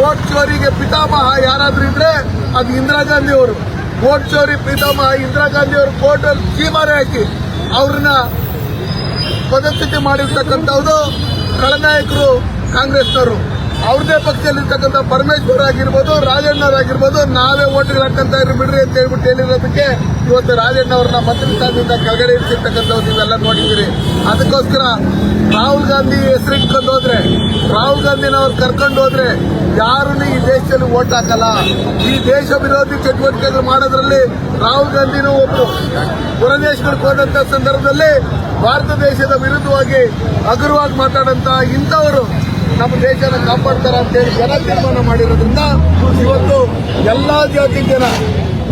Vote ಚೋರಿಗೆ ಪಿತಾಮಹ ಯಾರಾದ್ರೂ ಇದ್ರೆ ಅದು ಇಂದಿರಾ ಗಾಂಧಿ ಅವರು. ವೋಟ್ ಚೋರಿ ಪಿತಾಮಹ ಇಂದಿರಾ ಗಾಂಧಿ ಅವರು ಕೋರ್ಟ್ ಅಲ್ಲಿ ಚೀಮಾರೆ ಹಾಕಿ ಅವ್ರನ್ನ ಪದಚ್ಯುತಿ ಮಾಡಿರ್ತಕ್ಕಂಥವ್ರು ಖಳನಾಯಕರು, ಕಾಂಗ್ರೆಸ್ನವರು. ಅವ್ರದೇ ಪಕ್ಷದಲ್ಲಿರ್ತಕ್ಕಂಥ ಪರಮೇಶ್ವರ್ ಆಗಿರ್ಬೋದು ರಾಜಣ್ಣವರಾಗಿರ್ಬೋದು ನಾವೇ ಓಟ್ಗಳು ಹಾಕಂತ ಇರು ಬಿಡ್ರಿ ಅಂತ ಹೇಳ್ಬಿಟ್ಟು ಹೇಳಿರೋದಕ್ಕೆ ಇವತ್ತು ರಾಜಣ್ಣ ಅವ್ರನ್ನ ಸ್ಥಾನದಿಂದ ಕೆಳಗಡೆ ಇರ್ತಿರ್ತಕ್ಕಂಥವ್ರು ನೀವೆಲ್ಲ ನೋಡಿದ್ದೀರಿ. ಅದಕ್ಕೋಸ್ಕರ ರಾಹುಲ್ ಗಾಂಧಿ ಹೆಸರಿಟ್ಕೊಂಡು ಹೋದ್ರೆ, ರಾಹುಲ್ ಗಾಂಧಿನವ್ರು ಕರ್ಕೊಂಡು ಹೋದ್ರೆ ಯಾರನ್ನು ಈ ದೇಶದಲ್ಲಿ ಓಟ್ ಹಾಕಲ್ಲ? ಈ ದೇಶ ವಿರೋಧಿ ಚಟುವಟಿಕೆಗಳು ಮಾಡೋದ್ರಲ್ಲಿ ರಾಹುಲ್ ಗಾಂಧಿನೂ ಒಬ್ಬರು ಹೊರದೇಶಗಳಿಗೆ ಹೋದಂತ ಸಂದರ್ಭದಲ್ಲಿ ಭಾರತ ದೇಶದ ವಿರುದ್ಧವಾಗಿ ಹಗುರವಾಗಿ ಮಾತಾಡಂತ ಇಂಥವರು ನಮ್ಮ ದೇಶನ ಕಾಪಾಡ್ತಾರ ಅಂತೇಳಿ ಜನ ತೀರ್ಮಾನ ಮಾಡಿರೋದ್ರಿಂದ ಇವತ್ತು ಎಲ್ಲಾ ಜಾತಿ ಜನ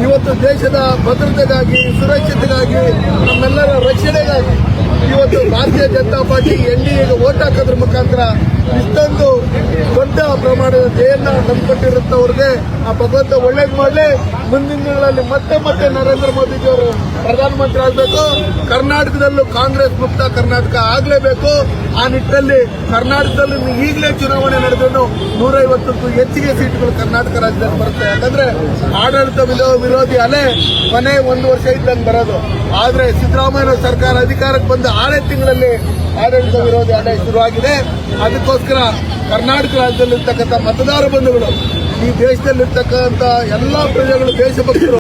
ಇವತ್ತು ದೇಶದ ಭದ್ರತೆಗಾಗಿ, ಸುರಕ್ಷತೆಗಾಗಿ, ನಮ್ಮೆಲ್ಲರ ರಕ್ಷಣೆಗಾಗಿ ಇವತ್ತು Bharatiya Janata party N D ಎಗೆ ಓಟ್ ಹಾಕೋದ್ರ ಮುಖಾಂತರ ಇಷ್ಟೊಂದು ಪ್ರಮಾಣದ ಜಯನ್ನ ತಂದುಕೊಟ್ಟಿರುತ್ತವ್ರಿಗೆ ಆ ಭಗವಂತ ಒಳ್ಳೇದು ಮಾಡಲಿ. ಮುಂದಿನ ದಿನಗಳಲ್ಲಿ ಮತ್ತೆ ಮತ್ತೆ ನರೇಂದ್ರ ಮೋದಿಜಿಯವರು ಪ್ರಧಾನಮಂತ್ರಿ ಆಗಬೇಕು. ಕರ್ನಾಟಕದಲ್ಲೂ ಕಾಂಗ್ರೆಸ್ ಮುಕ್ತ ಕರ್ನಾಟಕ ಆಗಲೇಬೇಕು. ಆ ನಿಟ್ಟಿನಲ್ಲಿ ಕರ್ನಾಟಕದಲ್ಲಿ ಈಗಲೇ ಚುನಾವಣೆ ನಡೆದನು ನೂರೈವತ್ತಕ್ಕೂ ಹೆಚ್ಚಿಗೆ ಸೀಟ್ಗಳು ಕರ್ನಾಟಕ ರಾಜ್ಯದಲ್ಲಿ ಬರುತ್ತೆ. ಯಾಕಂದ್ರೆ ಆಡಳಿತ ವಿರೋ- ವಿರೋಧಿ ಅಲೆ ಕೊನೆ ಒಂದು ವರ್ಷ ಇದ್ದಂಗೆ ಬರೋದು. ಆದ್ರೆ ಸಿದ್ದರಾಮಯ್ಯ ಸರ್ಕಾರ ಅಧಿಕಾರಕ್ಕೆ ಬಂದ ಆರೇ ತಿಂಗಳಲ್ಲಿ ಆಡಳಿತ ವಿರೋಧಿ ಅಲೆ ಶುರುವಾಗಿದೆ. ಅದಕ್ಕೋಸ್ಕರ ಕರ್ನಾಟಕ ರಾಜ್ಯದಲ್ಲಿರ್ತಕ್ಕಂಥ ಮತದಾರ ಬಂಧುಗಳು ಈ ದೇಶದಲ್ಲಿರ್ತಕ್ಕಂಥ ಎಲ್ಲಾ ಪ್ರಜೆಗಳು ದೇಶಭಕ್ತರು